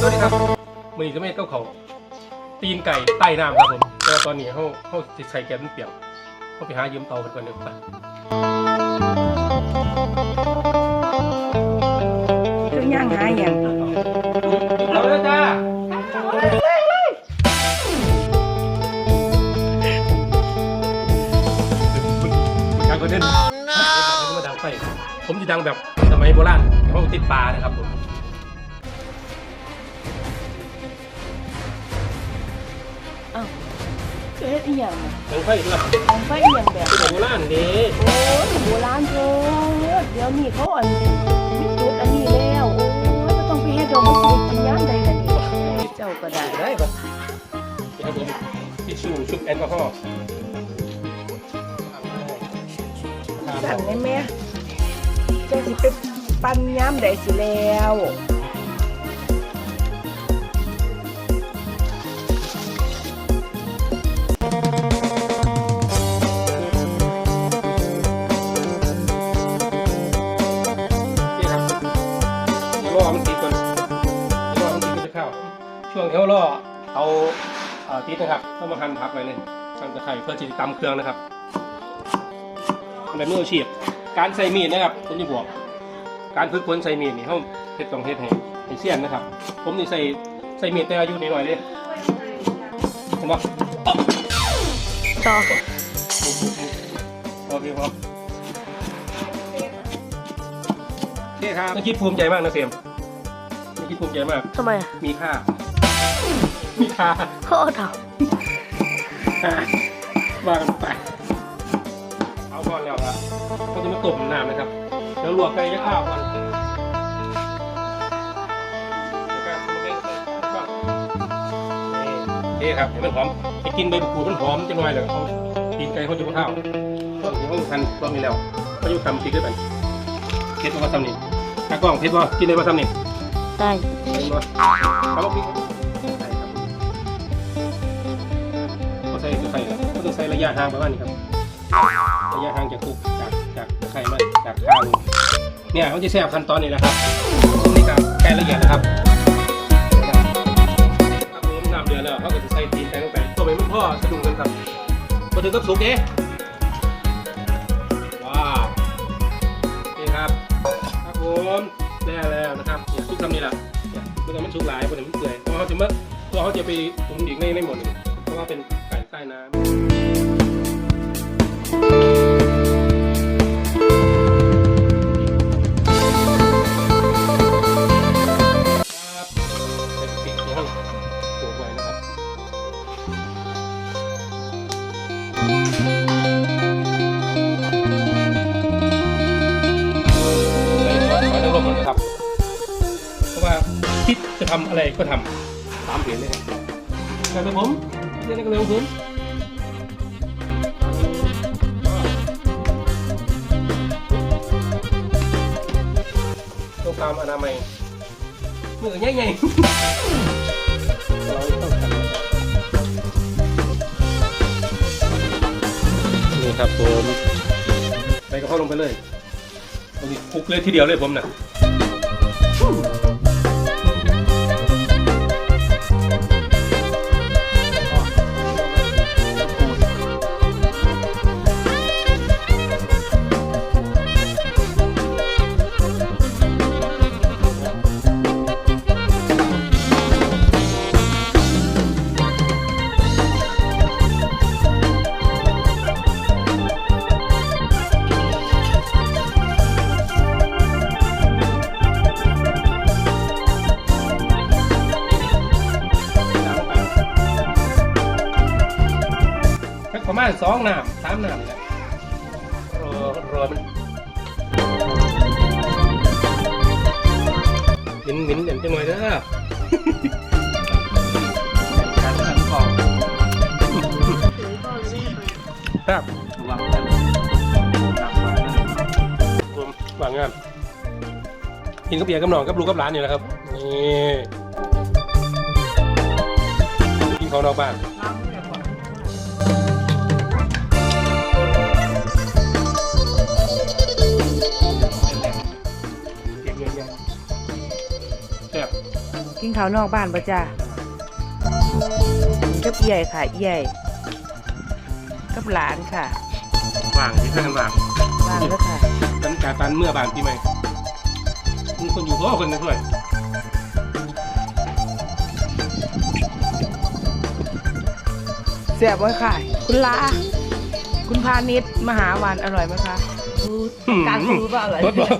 สวัสดีครับมือนี้จะไม่เก้าเขาตีนไก่ใต้น้ำครับผมแต่ว่าตอนนี้เขาเขาจะใส่แก๊สมันเปียกเขาไปหายืมเตากันก่อนเดี๋ยวไปคือย่างหาอย่างเอาเลยจ้าการคนเล่นมาดังไฟผมจะดังแบบสมัยโบราณเขาติดปลานะครับผม อ้าวคือเฮ็ดอีหยังน่ะดังไฟด้วยของไฟอีหยังแบบสมัยโบราณเด้โอ้ยโบราณเกินเดี๋ยวนี้เขาอันมีจุดอันนี้แล้วโอ้ยก็ต้องไปเฮ็ดดอกมันสิได้กินยามใดล่ะนี่เจ้าก็ได้ได้ปะนี่ครับผมทิชชู่ชุบแอลกอฮอล์สั่งได้แม่เจ้าสิไปปั่นยามใดสิแล้ว เดี๋ยวรอมันติดก่อนเดี๋ยวรอมันติดก็จะเข้าช่วงที่เขารอเอาเอ่อติดนะครับต้องมาหั่นผักไว้เลยหั่นตะไคร้เพื่อที่จะตำเครื่องนะครับในมืออาชีพการใส่มีดนะครับผมจะบอกการฝึกฝนใส่มีดนี่เขาเฮ็ดต้องเฮ็ดให้ให้เสียนนะครับ ผมนี่ใส่ใส่มีดแต่อายุน้อยๆเลยเห็นปะต่อโอเคครับโอเคครับไม่คิดภูมิใจมากนะเซมไม่ คิดภูมิใจมาก ทำไมอะมีค่า มีค่าเขาเอาถามว่ากันไป เอาก่อนแล้วครับก็จะมาต้มน้ำนะครับเดี๋ยวลวกไก่ยักข้าวก่อนเดี๋ยวก็ทำให้ก่อนนี่นี่ครับให้มันหอมไปกินใบมะกรูดมันหอมจะหน่อยเลยเขากินไก่เขาจะมาข้าวต้นที่เขาทันรอบนี้แล้วเขาอยู่ทำพริกด้วยกันเผ็ดว่าทำนี่ถ้ากล้องเผ็ดว่ากินได้ว่าทำนี่ ได้เผ็ดว่าเขาบอกพริกใส่ครับเขาใส่จะใส่แล้วเขาต้องใส่ระยะห่างประมาณนี้ครับ ระยะห่างจากคุกจากจากไข่มันจากข้าวเนี่ยเขาจะแซ่บขั้นตอนนี้แหละครับนี่การแกะละเอียดนะครับครับผมน้ำเดือดแล้วเขาก็จะใส่ตีนไก่ลงไปตัวไปมันพ่อสะดุ้งกันครับมาถึงกับสุกเด้ว้าวนี่ครับครับผม ได้แล้วนะครับเนี่ยซุกทำนี่แหละเนี่ยม่ต้องมันสุกหลายเพราะเดี๋ยวมันเปื่อยเพราะเขาจะเมื่อตัวเขาจะไปตุ๋นอีกในในหมดเลยเพราะว่าเป็นไก่ใต้น้ำครับเป็นพริกที่ห้องปลูกไว้นะครับ ราะว่าคิดจะทำอะไรก็ทำตามเพจเลยครับครับผมเรียนกันเลยของผมต้องตามอนามัยมือใหญ่ๆนี่ครับผมใส่กระเพราลงไปเลยตรงนี้คลุกเลยทีเดียวเลยผมน่ะสั ประมาณสองน้ำสามน้ำเนี่ยรอรอมันหมิ่นหมิ่นอย่างจังหน่อยเด้อการทานของครับวางกันวางงานกินกับเบียร์กับหนองกับลูกกับหลานอยู่นะครับนี่กินของนอกบ้าน ก็บเงินยังแซ่บกินข้าวนอกบ้านปะจ้ากับเอี่ยค่ะเอี่ยกับหลานค่ะว่างที่ข้างว่างวางแล้วค่ะกันการตันเมื่อบานปีใหม่มีคนอยู่พ่อคนหนึงด้วยเสียบไว้ค่ะ คุณลา คุณพาณิชย์มหาวานอร่อยไหมคะกลางคูเปล่าเหรอรถบอก